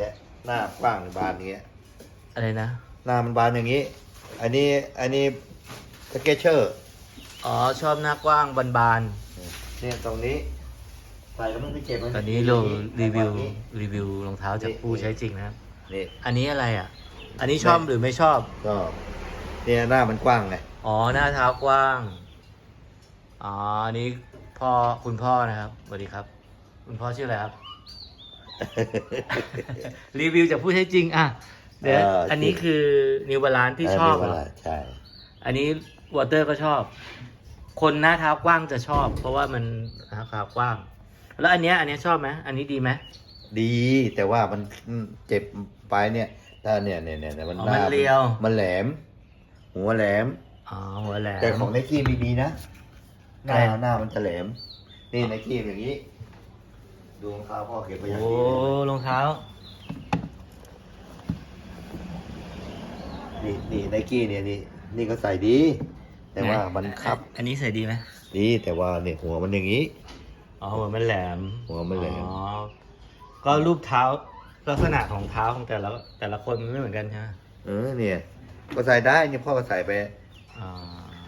เนี่ยหน้ากว้างบานอย่างเงี้ยอะไรนะ หน้ามันบานอย่างนี้ อันนี้อันนี้สเก็ตเชอร์อ๋อชอบหน้ากว้างบานเนี่ยตรงนี้ใส่แล้วมันไม่เจ็บมัๆตอนนี้เรารีวิวนี่รีวิวรองเท้าจากผู้ใช้จริงนะครับ นี่ อันนี้อะไรอะ อันนี้ชอบหรือไม่ชอบ ก็เนี่ยหน้ามันกว้างไงอ๋อหน้าเท้ากว้าง อ๋ออันนี้พ่อคุณพ่อนะครับสวัสดีครับ คุณพ่อชื่ออะไรครับ รีวิวจากผู้ใช้จริง อะ เดี๋ยว เอออั อันนี้คือนิวบาลานที่ชอบเวเหรอลาใช่ อันนี้วอเตอร์ก็ชอบ คนหน้าเท้ากว้างจะชอบ เพราะว่ามันหน้าเท้ากว้าง แล้วอันเนี้ยอันเนี้ยชอบไหมอันนี้ดีไหม ดีแต่ว่ามันเจ็บไปเนี่ยถ้าเนี่ยเนี่ยเนี่ยเนี่ยมันอ๋อหน้ามันเรียว มันแหลม หัวแหลม อ๋อหัวแหลม แต่ของไนกี้ไม่มีนะหน้าใช่หน้ามันจะแหลมนี่ไนกี้อย่างนี้ ดูรองเท้าพ่อเก็บไว้อย่างโอ้ดีเลยรองเท้า นี่นี่ไนกี้เนี่ยนี่นี่ก็ใส่ดี แต่ว่ามันคับ อันนี้ใส่ดีไหมดีแต่ว่าเนี่ยหัวมันอย่างนี้ อ๋อหัวมันแหลมหัวมันแหลม อ๋อ ก็รูปเท้าลักษณะของเท้าของแต่ละแต่ละคนมันไม่เหมือนกันใช่ไหมเออเนี่ย ก็ใส่ได้เนี่ยพ่อก็ใส่ไปอ่า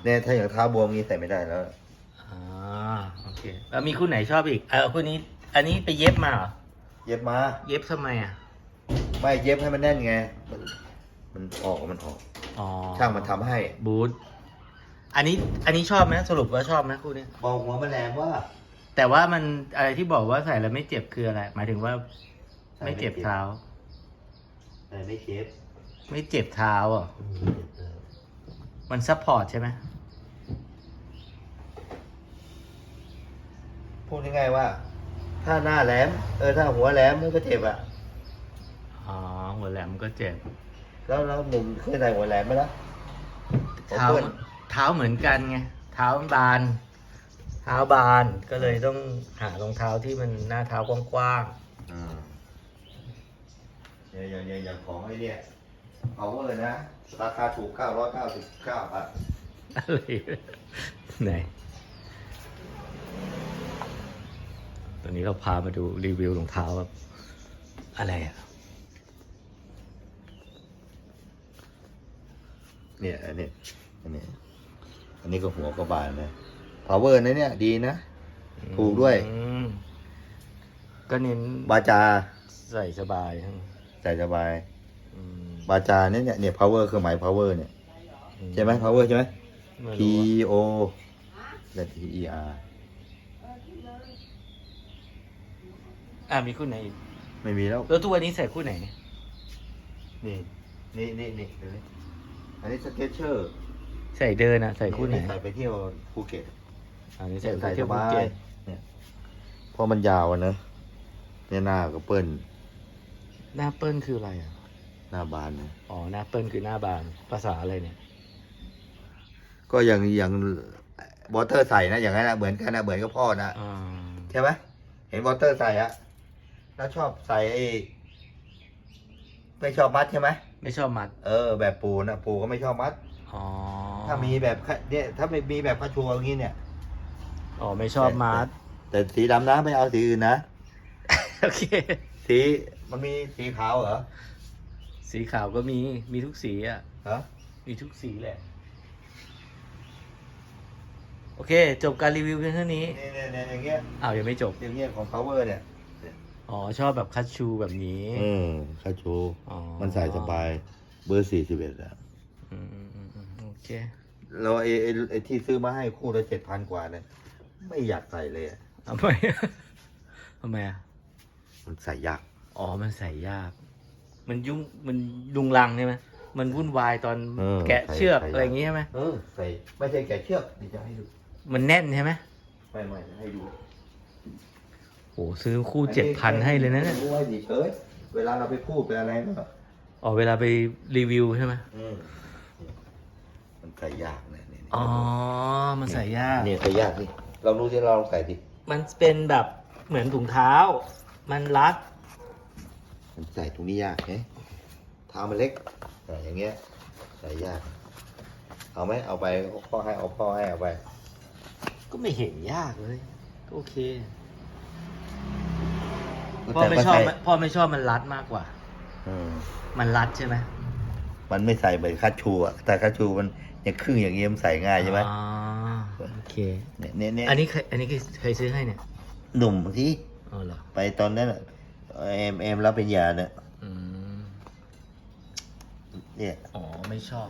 เนี่ยถ้าอย่างเท้าบวมงี้ใส่ไม่ได้แล้วอ่าโอเค แล้วมีคู่ไหนชอบอีก เออคู่นี้ อันนี้ไปเย็บมาเหรอ เย็บมา เย็บทำไมอะ ไม่เย็บให้มันแน่นไง มันมันออกมันออก อ๋อช่างมันทำให้ บูทอันนี้ อันนี้ชอบไหมสรุปว่าชอบไหมคู่นี้บอกหัวมันแรงว่า แต่ว่ามันอะไรที่บอกว่าใส่แล้วไม่เจ็บคืออะไร หมายถึงว่าไม่เจ็บ เท้า แต่ไม่เจ็บไม่เจ็บเท้าอะมันซัพพอร์ตใช่ไหมพูดง่ายๆว่า ถ้าหน้าแหลม เออถ้าหัวแหลมมันก็เจ็บอะ อ๋อ หัวแหลมก็เจ็บ แล้วแล้วหนุ่มเคยใส่หัวแหลมไหมล่ะเท้าผมเปิ้ลเท้าเหมือนกันไง เท้าบาน เท้าบานก็เลยต้องหารองเท้าที่มันหน้าเท้ากว้างอืมอย่างอย่างอย่างอย่างของไอ้เนี่ยเอาเลยนะ ราคาถูกเก้าร้อยเก้าสิบเก้าบาทๆอะไร ไหน ตอนนี้เราพามาดูรีวิวรองเท้าแบบอะไรอะเนี่ยอันนี้อันนี้ อันนี้ก็หัวกระบาลนะ power นะเนี่ย ดีนะ ถูกด้วย อืมก็เน้นบาจาใส่สบายทั้งใส่สบาย อืมบาจาเนี่ยเนี่ยเนี่ย power คือหมาย power เนี่ย ใช่ไหม power ใช่ไหม ไม่ P รู้อะ O และ T E R อะมีคู่ไหนอีกไม่มีแล้ว แล้วทุกวันนี้ใส่คู่ไหน นี่ นี่นี่นี่ดูนี่อันนี้สเก็ตเชอร์ใส่เดินอะ ใส่คู่ไหนใส่ไปเที่ยวภูเก็ตอันนี้ใส่ใส่ใส่เที่สยวภูบายเก็ตเนี่ยเพราะมันยาวอะเนอะเนี่ยหน้าก็เปิ้ลหน้าเปิ้ลคืออะไรอะ หน้าบานนะอ๋อ หน้าเปิ้ลคือหน้าบานภาษาอะไรเนี่ย ก็อย่างอย่างวอเตอร์ใส่นะอย่างนั้นนะเหมือนกันนะเหมือนกับพ่อนะอ่า ใช่ไหมเห็นวอเตอร์ใส่อะ แล้วชอบใส่ไอ้ไม่ชอบมัดใช่ไหมไม่ชอบมัด เออ แบบปูนะปูก็ไม่ชอบมัด อ๋อถ้ามีแบบเนี่ยถ้าไม่มีแบบคาชัวอย่างนี้เนี่ยอ๋อไม่ชอบมัด แต่สีดำนะไม่เอาสีอื่นนะโอเค สีมันมีสีขาวเหรอสีขาวก็มีมีทุกสีอะฮะมีทุกสีแหละ โอเค จบการรีวิวเพียงเท่านี้เนี่ยเนี่ยเนี่ยอย่างเงี้ยอ้าวยังไม่จบอย่างเงี้ยของ power เนี่ย อ๋อชอบแบบคัตชูแบบนี้ เออคาชูอ๋อ มันใส่สบาย เบอร์สี่สิบเอ็ดอะอืมอืมอืมอืมโอเค แล้วไอ้ไอ้ไอ้ที่ซื้อมาให้คู่ละเจ็ดพันกว่าเนี่ยไม่อยากใส่เลยอะทำไม ทำไมอะ มันใส่ยาก อ๋อ มันใส่ยาก มันยุ่ง มันลุงลังใช่ไหมมันวุ่นวายตอนเออแกะใส่เชือกใส่อะไรอย่างงี้ใช่ไหมเออ ใส่ไม่ใช่แกะเชือกนี่จะให้ดู มันแน่นใช่ไหมไม่ไม่ให้ดู โอ้ซื้อคู่เจ็ดพันให้เลยนะเนี่ยรู้ไว้เฉยเวลาเราไปพูดไปอะไรก็อ๋อเวลาไปรีวิวใช่ไหมอืมมันใส่ยากเนี่ยเนี่ยอ๋อ มันใส่ยาก เนี่ยใส่ยากนี่เรารู้ที่เราลองใส่ดิมันเป็นแบบเหมือนถุงเท้า มันรัด มันใส่ตรงนี้ยากไงเท้ามันเล็กแต่อย่างเงี้ยใส่ยาก เอาไหมเอาไปพ่อให้เอาพ่อให้เอาไป ก็ไม่เห็นยากเลยก็โอเค แต่พ่อไม่ชอบใส่พ่อไม่ชอบมันรัดมากกว่าอืมมันรัดใช่ไหมมันไม่ใส่เหมือนคัชชูอะแต่คัชชูมันยังครึ่งอย่างเงี้ยมันใส่ง่ายใช่ไหมอ๋อโอเค เนี่ยเนี่ยเนี่ยอันนี้ใครอันนี้ใครใครซื้อให้เนี่ยหนุ่มที่อ๋อเหรอไปตอนนั้นอะเอ็มเอ็มรับเป็นยาเนี่ยอืมเนี่ย อ๋อไม่ชอบ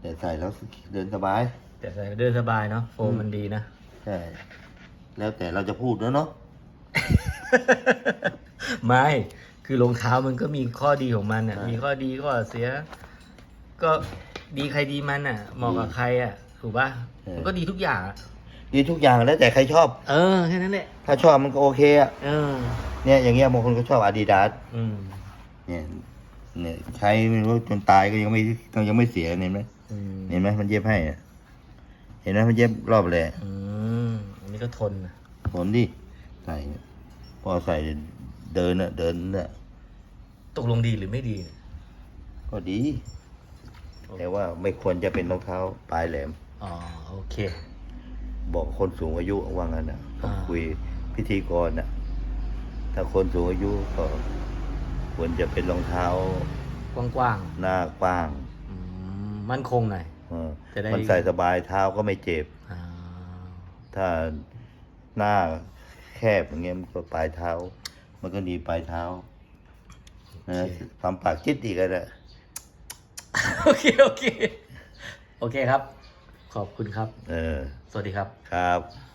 แต่ใส่แล้วเดินสบาย แต่ใส่เดินสบายเนาะโฟมมันดีนะ ใช่ แล้วแต่เราจะพูดแล้วเนาะ ไม่ คือรองเท้ามันก็มีข้อดีของมันอะใช่มีข้อดีข้อเสีย ก็ดีใครดีมันอะ เหมาะกับใครอะ ถูกป่ะ มันก็ดีทุกอย่างอะดีทุกอย่างแล้วแต่ใครชอบ เออแค่นั้นแหละ ถ้าชอบมันก็โอเคอะ เออ เนี่ยอย่างเงี้ยบางคนก็ชอบอาดิดาสอืม เนี่ยเนี่ยใช้ไม่รู้จนตายก็ยังไม่ยังไม่เสียเห็นไหมอืม เห็นไหมมันเย็บให้อะ เห็นไหมมันเย็บรอบเลยอืมอันนี้ก็ทนนะผลดิใส่เนี่ยพอใส่เดินอะเดินเนี่ยตกลงดีหรือไม่ดีเนี่ยก็ดี แต่ว่าไม่ควรจะเป็นรองเท้าปลายแหลม อ๋อ โอเค บอกคนสูงอายุว่างั้นนะอ่าคุยพิธีกรนะถ้าคนสูงอายุก็ควรจะเป็นรองเท้ากว้างหน้ากว้างๆอืมมั่นคงหน่อยเออ จะได้มันใส่สบายเท้าก็ไม่เจ็บ อ่าถ้าหน้าแคบอย่างเงี้ยมันก็ปลายเท้า มันก็หนีปลายเท้านะความปากจิตอีกแล้วนะ โอเค โอเค โอเคครับ ขอบคุณครับ เออ สวัสดีครับ ครับ